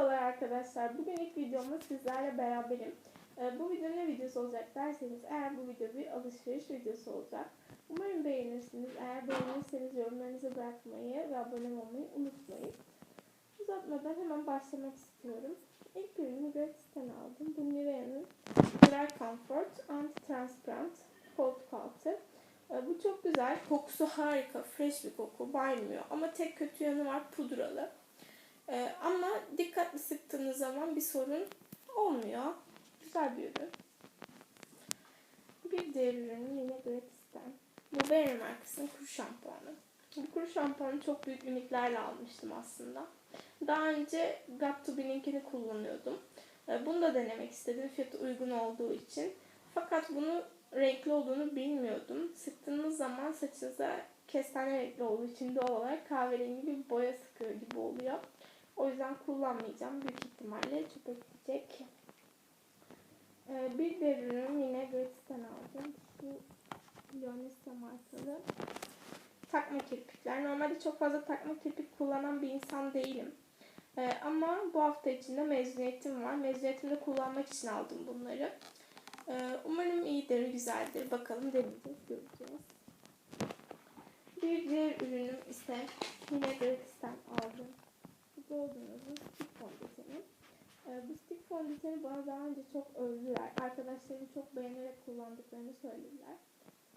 Merhabalar arkadaşlar. Bugün ilk videomda sizlerle beraberim. Ee, bu video ne videosu olacak derseniz eğer bu video bir alışveriş videosu olacak. Umarım beğenirsiniz. Eğer beğenirseniz yorumlarınızı bırakmayı ve abone olmayı unutmayın. Uzatmadan hemen başlamak istiyorum. İlk ürünü Gratis'ten aldım. Bu Nivea'nın Dry Comfort Anti-Transparent Cold Coat'ı. Ee, Bu çok güzel. Kokusu harika. Fresh bir koku. Baymıyor. Ama tek kötü yanı var pudralı. Ee, ama dikkatli sıktığınız zaman bir sorun olmuyor. Güzel bir ürün. Bir diğer ürün yine Gratis'ten. Bu Berry markasının kuru şampuanı. Bu kuru şampuanı çok büyük limitlerle almıştım aslında. Daha önce Got To Be'ninkini kullanıyordum. Ee, Bunu da denemek istedim fiyatı uygun olduğu için. Fakat bunu renkli olduğunu bilmiyordum. Sıktığınız zaman saçınıza kestane renkli olduğu için doğal olarak kahverengi bir boya sıkıyor gibi oluyor. O yüzden kullanmayacağım. Büyük ihtimalle çöpe gidecek. Ee, bir diğer ürün yine Gratis'ten aldım. Şu Leonessa markalı takma kirpikler. Normalde çok fazla takma kirpik kullanan bir insan değilim. Ee, ama bu hafta içinde mezuniyetim var. Mezuniyetimde kullanmak için aldım bunları. Ee, umarım iyidir, güzeldir. Bakalım deneyeceğiz, göreceğiz. Bir diğer ürünüm ise yine Gratis'ten aldım. Bu Golden Rose'un stick fondöteni. Ee, bu fondöteni bana daha önce çok övdüler. Arkadaşlarım çok beğenerek kullandıklarını söylediler.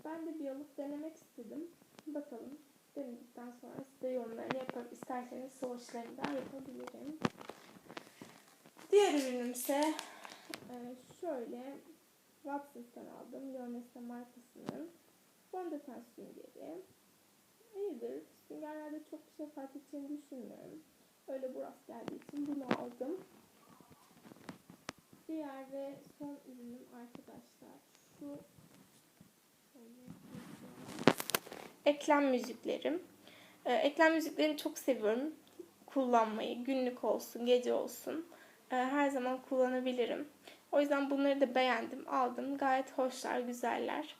Ben de bir alıp denemek istedim. Bakalım. Denedikten sonra size yorumlarını yaparım. İsterseniz sonuçlarını da yapabilirim. Diğer ürünüm ise e, şöyle Watsons'tan aldım. Leonessa markasının fondöten süngeri. İyidir. Süngerlerde çok bir şey fark edeceğini düşünmüyorum. Öyle burası geldiği için bunu aldım. Diğer ve son ürünüm arkadaşlar. Şu eklem müziklerim. Ee, eklem müziklerini çok seviyorum. Kullanmayı. Günlük olsun, gece olsun. Ee, her zaman kullanabilirim. O yüzden bunları da beğendim, aldım. Gayet hoşlar, güzeller.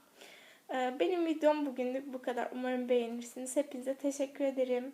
Ee, benim videom bugünlük bu kadar. Umarım beğenirsiniz. Hepinize teşekkür ederim.